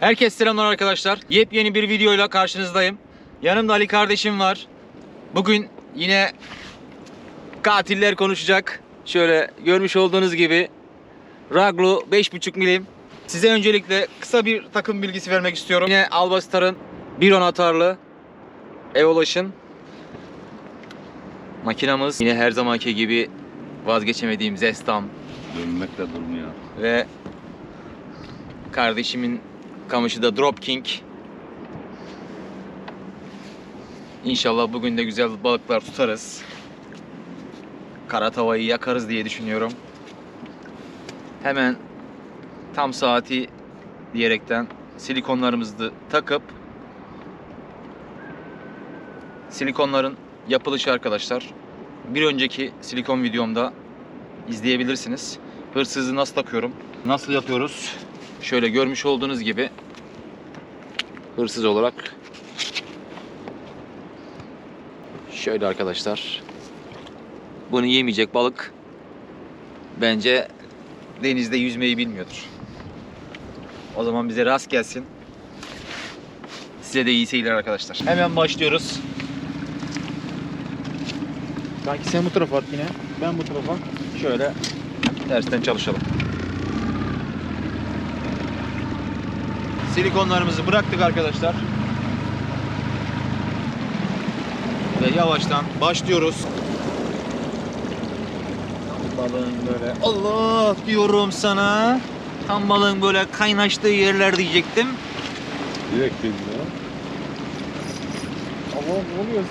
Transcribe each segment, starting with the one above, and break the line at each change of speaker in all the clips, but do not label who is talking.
Herkese selamlar arkadaşlar. Yepyeni bir videoyla karşınızdayım. Yanımda Ali kardeşim var. Bugün yine katiller konuşacak. Şöyle görmüş olduğunuz gibi Raglu 5.5 milim. Size öncelikle kısa bir takım bilgisi vermek istiyorum. Yine Albastar'ın 1.10 atarlı Evolution makinamız. Yine her zamanki gibi vazgeçemediğim Zestam
Dönmek de durmuyor.
ve kardeşimin kamışı da Drop King. İnşallah bugün de güzel balıklar tutarız. Kara tavayı yakarız diye düşünüyorum. Hemen tam saati diyerekten silikonlarımızı takıp silikonların yapılışı arkadaşlar. Bir önceki silikon videomda izleyebilirsiniz. Hırsızı nasıl takıyorum? Nasıl yapıyoruz? Şöyle görmüş olduğunuz gibi hırsız olarak şöyle arkadaşlar bunu yemeyecek balık bence denizde yüzmeyi bilmiyordur. O zaman bize rast gelsin. Size de iyi seyirler arkadaşlar. Hemen başlıyoruz. Sanki sen bu tarafa at yine. Ben bu tarafa. Şöyle tersten çalışalım. Silikonlarımızı bıraktık arkadaşlar. Ve yavaştan başlıyoruz. Balığın böyle Allah diyorum sana. Tam balığın böyle kaynaştığı yerler diyecektim.
Direkt bindi ya.
Ama ne oluyor?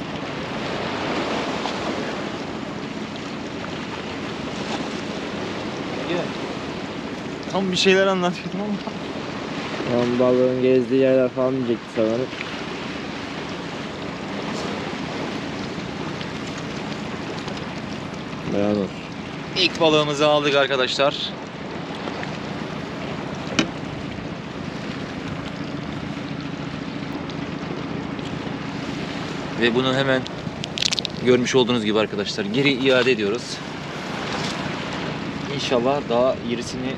Tam bir şeyler anlatıyordum ama.
Tam balığın gezdiği yerler falan diyecekti sanırım. Beğenir.
İlk balığımızı aldık arkadaşlar. Ve bunu hemen görmüş olduğunuz gibi arkadaşlar geri iade ediyoruz. İnşallah daha irisini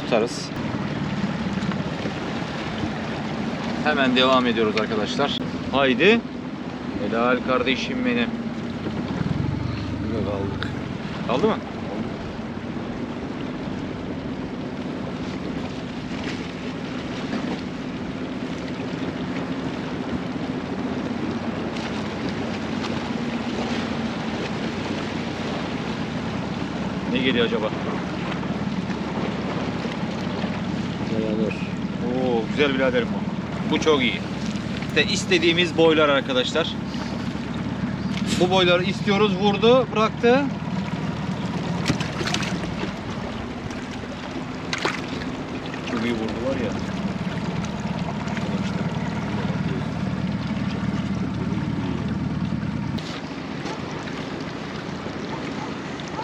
tutarız. Hemen devam ediyoruz arkadaşlar. Haydi. Helal kardeşim benim.
Yine kaldık.
Kaldı mı? Ne geliyor acaba?
Beğenir.
Oo güzel biraderim bu. Çok iyi. İşte istediğimiz boylar arkadaşlar. Bu boyları istiyoruz. Vurdu, bıraktı. Çok iyi vurdu var ya.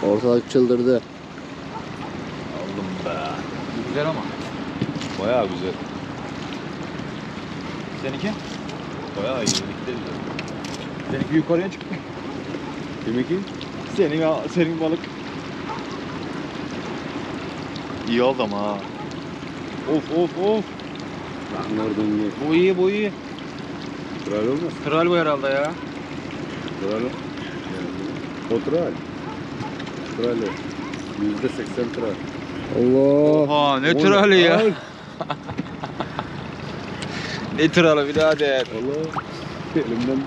Ortalık çıldırdı.
Aldım be.
Güzel ama.
Bayağı güzel.
Seninki?
Bayağı iyi. Birlikte.
Seninki yukarıya çıktı.
Kiminki?
Senin, senin balık. İyi oldu ama ha. Of of of.
Lan oradan ye.
Bu iyi bu iyi.
Kral olmaz.
Kral bu herhalde ya.
Kral o. Kral. Kral o. Yüzde seksen kral.
Allah.
Oha ne trali ya. Ne tralı birader.
Allah. Elimden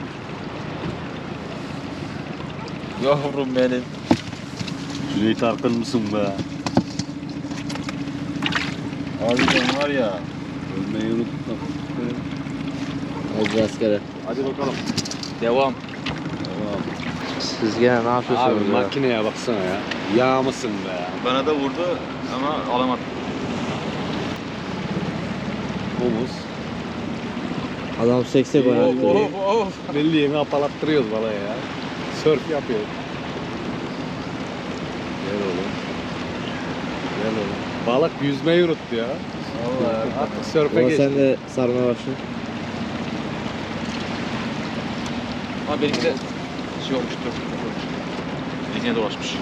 Yavrum benim.
Cüneyt Arkın mısın be?
Harbiden var ya.
Ölmeyi unuttum.
Hadi rastgele.
Hadi bakalım.
Devam.
Tamam.
Siz gene ne yapıyorsunuz
Abi
ya?
makineye baksana ya. Yağ mısın be?
Bana da vurdu ama alamadım.
Omuz.
Adam sekse gol attı.
Of of.
Belli yeni apalattırıyoruz bana ya. Sörf yapıyor. Gel oğlum. Gel oğlum. Balık yüzmeyi unuttu ya.
Vallahi
Artık sörfe
Ama
geçti.
sen de sarmaya başla.
Ama benimki de şey olmuştur. Dizine dolaşmış.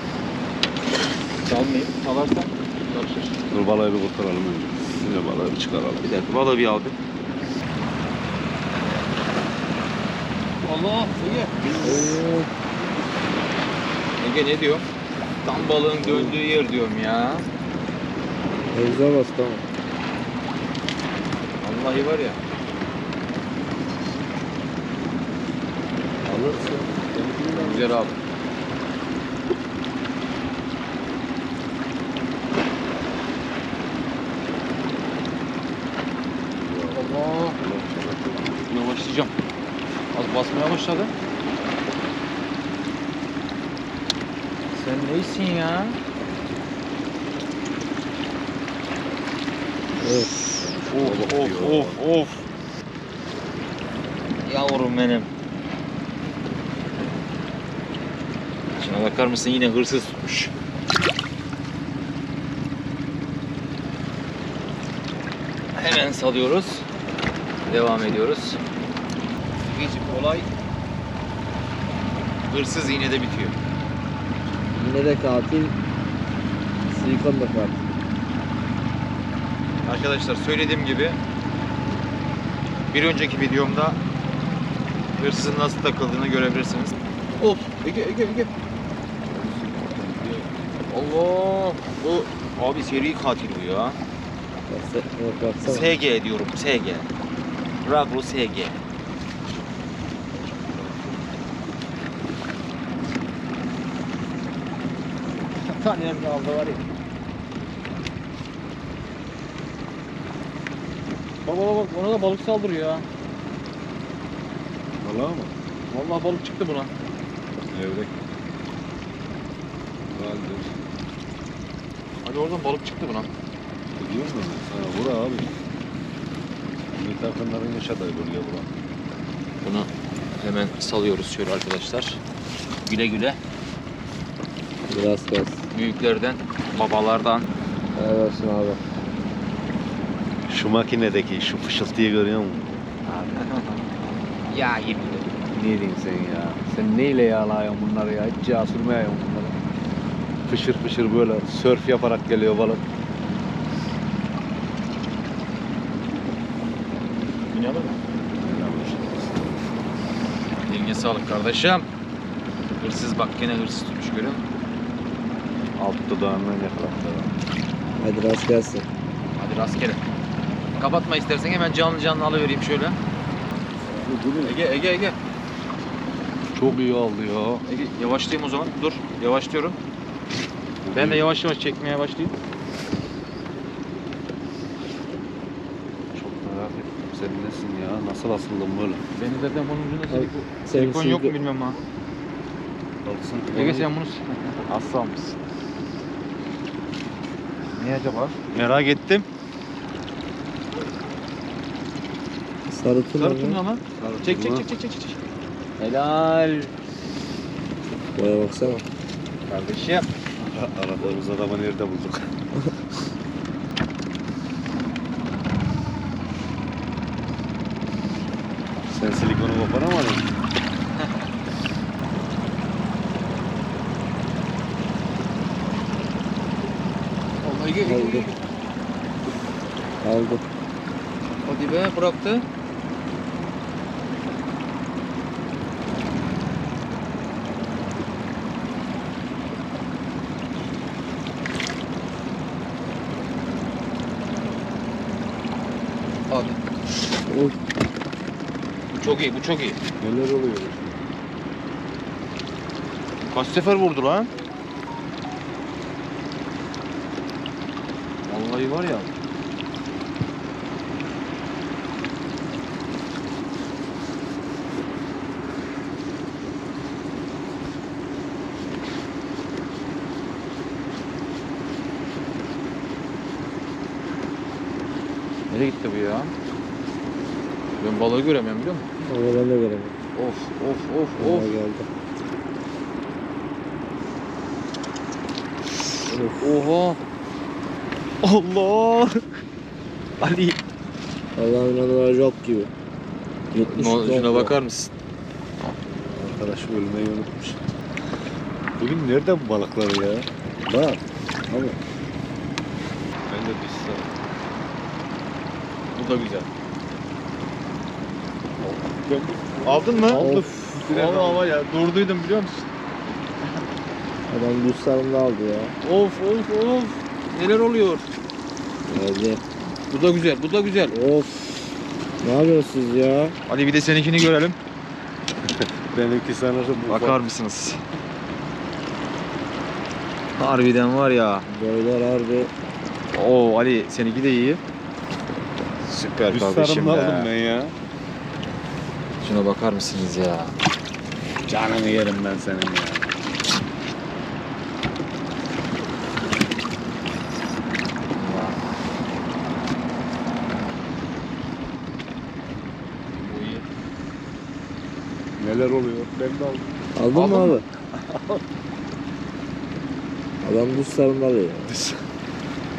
Salmayayım. Salarsan karışır.
Dur balığı bir kurtaralım önce. Şimdi balığı bir çıkaralım.
Bir dakika balığı bir al bir. Allah Ege. Ege ne diyor? Tam balığın döndüğü yer diyorum ya.
Egza bas tamam.
Vallahi var ya.
Alırsın.
Güzel abi. Allah. Yavaşlayacağım. Az basmaya başladı. Sen neysin ya?
Evet.
Of of of of. Yavrum benim. Şuna bakar mısın yine hırsız tutmuş. Hemen salıyoruz. Devam ediyoruz. Hiç olay hırsız yine de bitiyor.
Yine de katil. Silikon da katil.
Arkadaşlar söylediğim gibi bir önceki videomda hırsızın nasıl takıldığını görebilirsiniz. Of Ege Ege Ege. Allah bu abi seri katil bu ya.
Baksa, evet, baksana.
SG diyorum SG. Ragro SG. Tanrım aldı var ya. Baba bak ona da balık saldırıyor ya.
Balığa mı?
Vallahi balık çıktı buna.
Levrek. Galdir.
Hadi oradan balık çıktı buna.
Biliyor musun? Sana vur abi. Bir takımların yaşadığı bölge bura.
Bunu hemen salıyoruz şöyle arkadaşlar. Güle güle.
Biraz kas.
Büyüklerden, babalardan.
Olsun abi.
Şu makinedeki şu fışıltıyı görüyor musun?
Ya yemin ederim.
Ne diyorsun sen ya? Sen neyle yağlıyorsun bunları ya? Hiç yağ sürmüyorsun bunları. Fışır fışır böyle sörf yaparak geliyor balık.
İnanır mı? Eline sağlık kardeşim. Hırsız bak gene hırsız tutmuş görüyor musun?
Alt dudağından yakalattı.
Hadi rast gelsin.
Hadi rastgele. Kapatma istersen hemen canlı canlı alıvereyim şöyle. Ege Ege Ege.
Çok iyi oldu ya.
Ege yavaşlayayım o zaman. Dur yavaşlıyorum. Ben de yavaş yavaş çekmeye başlayayım.
Çok merak ettim. Sen nesin ya? Nasıl asıldın böyle?
Benim zaten bunun ucunda
Abi,
silikon, yok mu bilmem ha.
Alsın.
Ege sen bunu
Aslan mısın?
Ne acaba?
Merak ettim.
Sarı tuna
Sarı
mı?
turna mı? Çek çek
turna.
çek çek çek çek. Helal.
Boya baksana.
Kardeşim.
Aradığımız adamı nerede bulduk? Sen silikonu koparamadın.
Allah Ege Ege
Oldu.
Ege.
Aldım.
Hadi be bıraktı. Hadi.
Oy.
Bu çok iyi, bu çok iyi.
Neler oluyor?
Kaç sefer vurdu lan? Vallahi var ya. Nereye gitti bu ya? Ben balığı göremiyorum biliyor musun?
Ama ben de göremiyorum.
Of of of
Of.
of.
geldi.
Oha. Allah. Ali.
Allah'ın adına job gibi. 70
No, şuna bakar mısın?
Arkadaş ölmeyi unutmuş. Bugün nerede bu balıkları ya?
Bak. Ama
Ben de düşsem.
Bu da güzel. Aldın mı?
Of.
Vallahi ama ya durduydum biliyor musun?
Adam dostlarını da aldı ya.
Of of of. Neler oluyor?
Geldi.
Bu da güzel, bu da güzel.
Of. Ne yapıyorsunuz ya?
Hadi bir de seninkini görelim.
Benimki sanırım bu.
Bakar mısınız? Harbiden var ya.
Boylar harbi.
Oo Ali seninki de iyi. Süper
Düz
kardeşim
sarımlı aldım
be.
ben ya.
Şuna bakar mısınız ya?
Canını yerim ben senin ya.
Bu iyi.
Neler oluyor? Ben de aldım.
Aldın mı abi? Adam dostlarını alıyor.
Düz.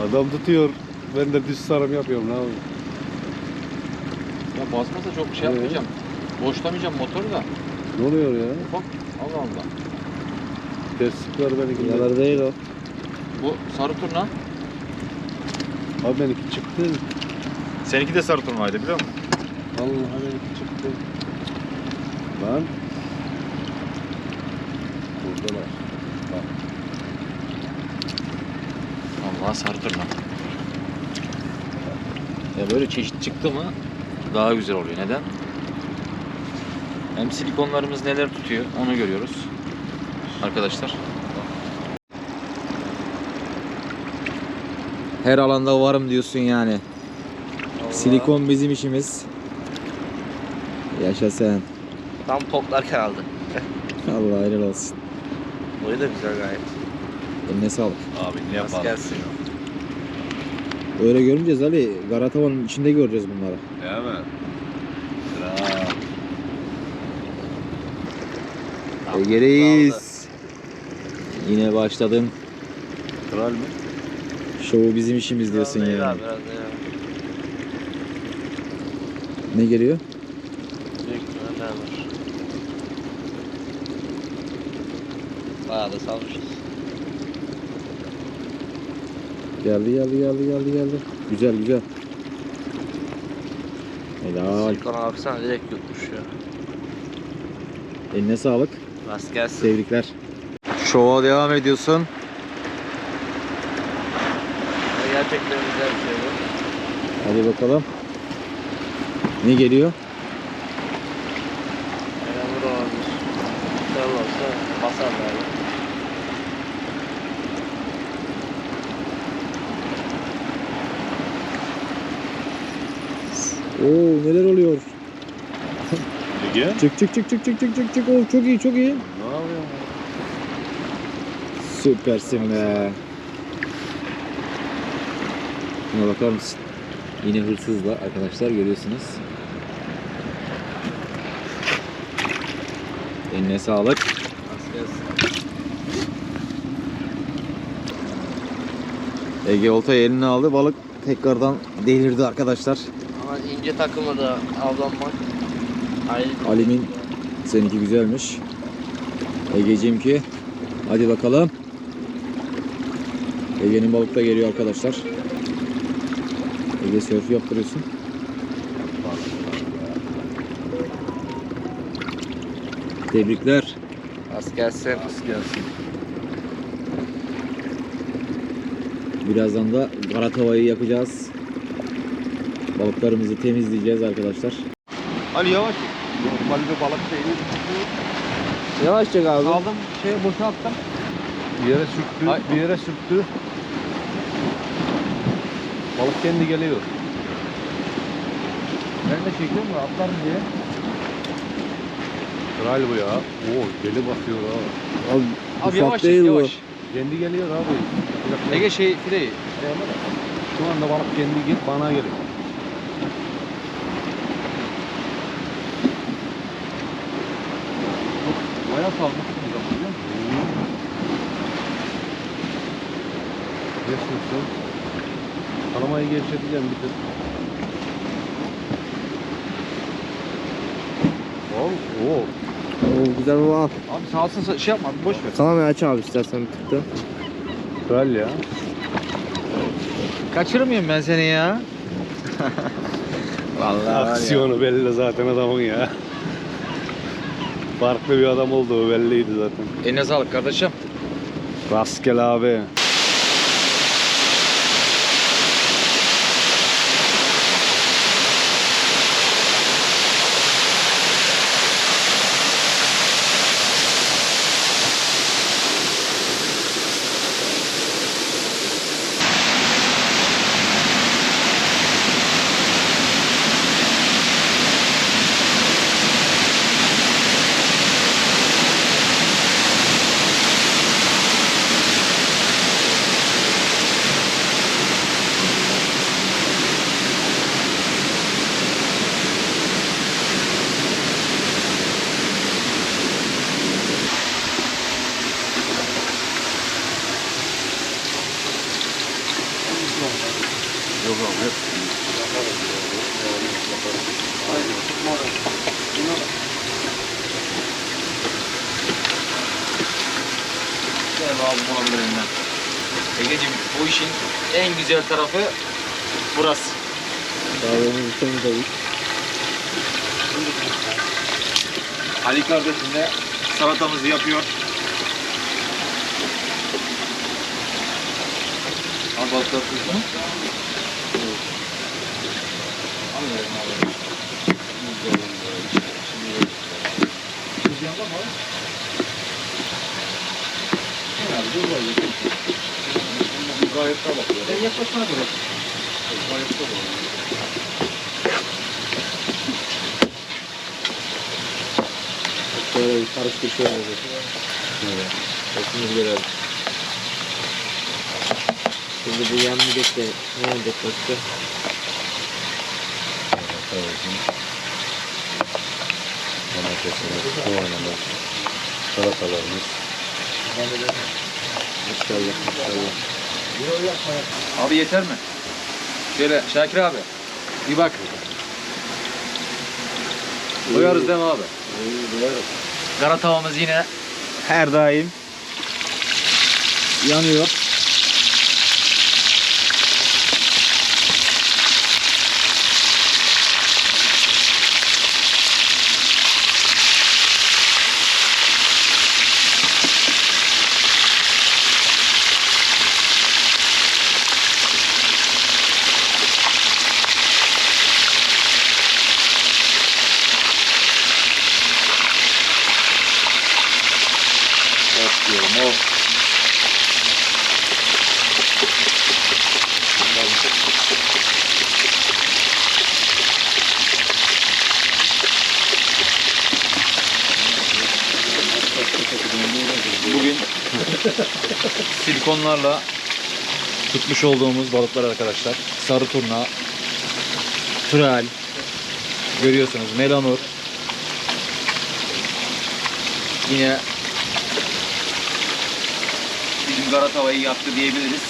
Adam tutuyor. Ben de düz sarım yapıyorum. Ne yapayım?
Ya basmasa çok şey
Evet.
yapmayacağım. Boşlamayacağım motoru da.
Ne oluyor ya?
Bak Allah Allah.
Terslik var benimki.
Bunlar değil o.
Bu sarı turna.
Abi benimki çıktı.
Seninki de sarı turnaydı biliyor musun?
Allah benimki çıktı. Lan. Buradalar.
Allah sarı turna. Ya böyle çeşit çıktı mı daha güzel oluyor. Neden? Hem silikonlarımız neler tutuyor onu görüyoruz. Arkadaşlar. Her alanda varım diyorsun yani. Silikon bizim işimiz. Yaşa sen.
Tam toplarken aldı.
Allah helal olsun.
Boyu da güzel gayet.
Eline sağlık.
Abi ne
Nasıl gelsin?
Öyle görmeyeceğiz Ali. Garatavanın içinde göreceğiz bunları.
Değil mi?
Egereyiz. Yine başladın.
Kral mı?
Şovu bizim işimiz diyorsun
Biraz
yani.
abi, Biraz da iyi.
Ne geliyor?
Büyük ihtimalle devam var. Bayağı da salmışız.
Geldi geldi geldi geldi geldi. Güzel güzel. Helal.
Silikona baksana direkt yutmuş ya.
Eline sağlık.
Rast gelsin.
Tebrikler. Şova devam ediyorsun.
Gerçekten güzel bir şey bu.
Hadi bakalım. Ne geliyor?
Yağmur olabilir. Güzel olsa basar böyle.
Oo neler oluyor?
Ege?
Çık çık çık çık çık çık çık çık. Oo, çok iyi çok iyi.
Ne yapıyorsun?
Süpersin be. Şuna bakar mısın? Yine hırsızla arkadaşlar görüyorsunuz. Eline sağlık. Ege oltayı eline aldı. Balık tekrardan delirdi arkadaşlar.
İnce takımla da avlanmak ayrı
Ali'nin seninki güzelmiş. Ege'cim ki. Hadi bakalım. Ege'nin balık da geliyor arkadaşlar. Ege sörf yaptırıyorsun. Tebrikler.
Rast gelsin.
Rast gelsin.
Birazdan da kara tavayı yakacağız. Balıklarımızı temizleyeceğiz arkadaşlar. Ali yavaş.
Normal bir balık değil.
Yavaş çek abi.
Aldım şey boşalttım.
Bir yere sürttü,
Ay.
bir yere sürttü. Balık kendi geliyor.
Ben de çekiyorum da atlarım diye.
Kral bu ya. Oo deli bakıyor ha.
Abi,
Abi
ufak
yavaş
değil
çek yavaş.
Kendi geliyor abi. Bir dakika.
Ege şey fileyi.
Şu anda balık kendi git bana geliyor.
Bayağı salmışsın o zaman biliyor musun?
Geçmişsin. Kanamayı gevşeteceğim bir tık. Oo, oo.
Oo, güzel bir bak.
Abi sağ olsun şey yapma boş ver.
Tamam aç abi istersen bir tık da.
Kral ya.
Kaçırmayayım ben seni ya.
Vallahi var ya.
Aksiyonu belli zaten adamın ya. Farklı bir adam olduğu belliydi zaten.
Eline sağlık kardeşim.
Rastgele abi.
Gel abi muhabirlerinden. Egeciğim bu işin en güzel tarafı burası.
Balığımızı temizledik.
Ali kardeşim de salatamızı yapıyor. Al balık tatlısını. Alıyorum abi.
Gayet de bakıyor.
Ben yaklaşmana göre.
Şöyle bir karıştır şöyle bir.
Evet.
Sesimizi görelim. Şimdi bu yanmayacak da ne olacak başka?
Domatesimiz, soğanımız, salatalarımız.
İnşallah inşallah.
Abi yeter mi? Şöyle Şakir abi. Bir bak. Doyarız değil mi abi? Kara tavamız yine her daim yanıyor. Of diyorum of. Bugün silikonlarla tutmuş olduğumuz balıklar arkadaşlar. Sarı turna, tral, görüyorsunuz melanur. Yine bizim kara tavayı yaktı diyebiliriz.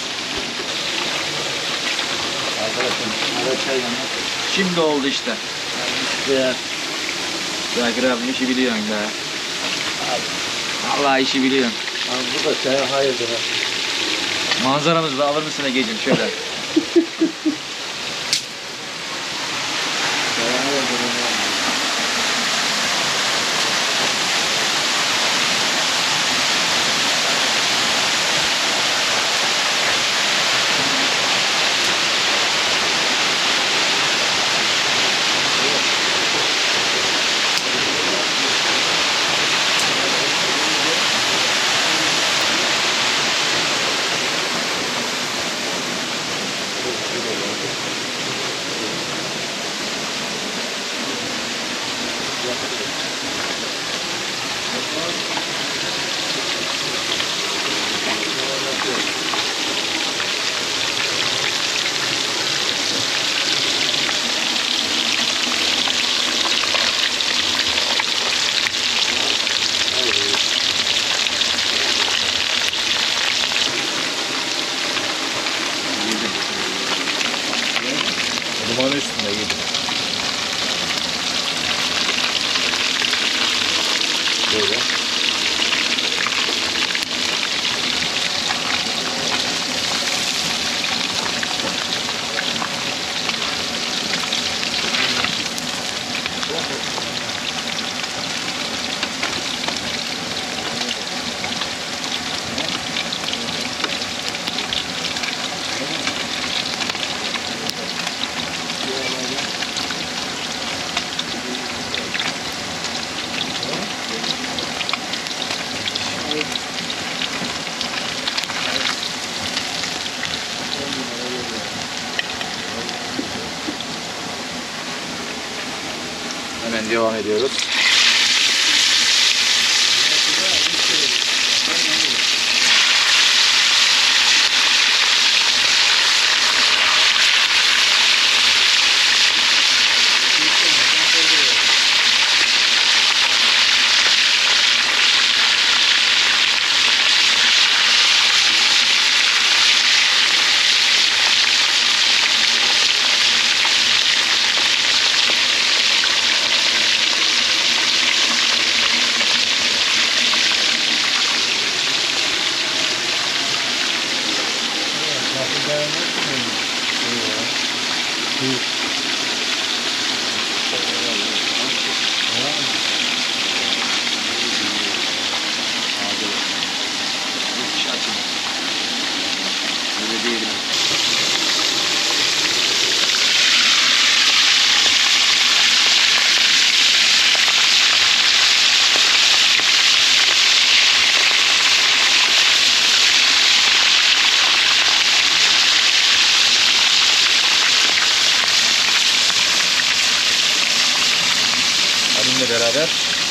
Şimdi oldu işte.
İşte
Zakir abi işi biliyorsun be. Allah işi biliyorsun.
abi bu da çaya hayırdır ha.
Manzaramızı da alır mısın Ege'cim şöyle?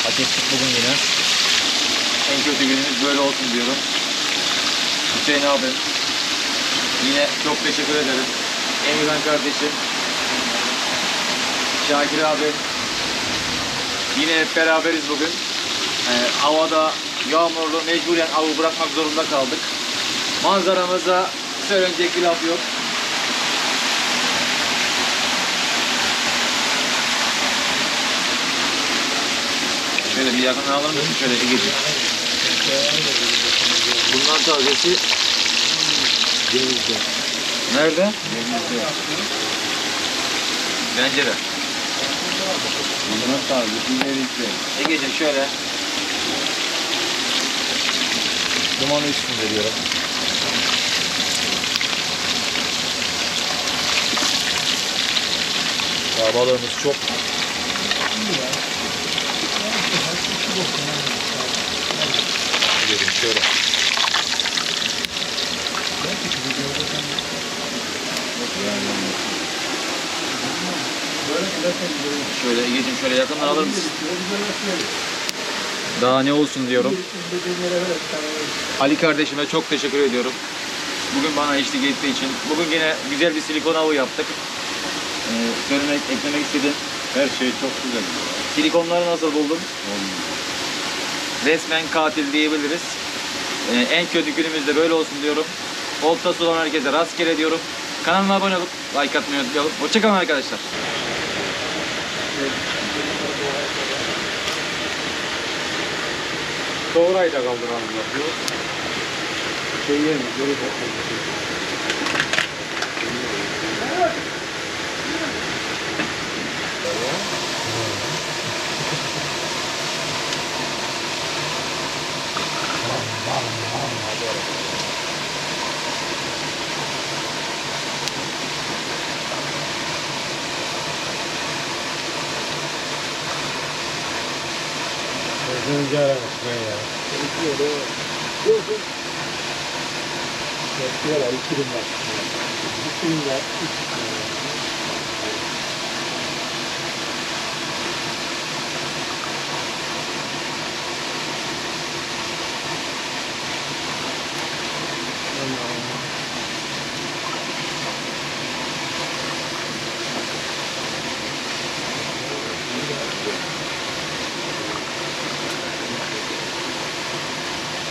hak ettik bugün yine. En kötü günümüz böyle olsun diyorum. Hüseyin abim. Yine çok teşekkür ederim. Emirhan kardeşim. Şakir abi. Yine hep beraberiz bugün. Ee, havada yağmurlu mecburen avı bırakmak zorunda kaldık. Manzaramıza söylenecek bir laf yok. Şöyle bir yakından alır mısın şöyle Ege'ciğim? Bundan tazesi
Denizde.
nerede? Denizde. Bence de.
Bunlar tabii denizde.
Ege'ciğim şöyle. Dumanı üstünde diyorum. Ya balığımız çok. Ege'ciğim şöyle. Ege'ciğim şöyle yakından alır mısın? Daha ne olsun diyorum. Ali kardeşime çok teşekkür ediyorum. Bugün bana eşlik ettiği için. Bugün yine güzel bir silikon avı yaptık. Ee, söylemek, eklemek istedim.
Her şey çok güzel.
Silikonları nasıl buldun? Resmen katil diyebiliriz. Ee, en kötü günümüzde böyle olsun diyorum. Oltası olan herkese rastgele diyorum. Kanalıma abone olup like atmayı unutmayalım. Hoşçakalın arkadaşlar.
Doğrayı da kaldıralım yapıyor.
Şey yerim, böyle
Gözünüzü Jarang sebenarnya. Itu
ada. Dia tu. Dia tu ada iklim lah. Iklim lah.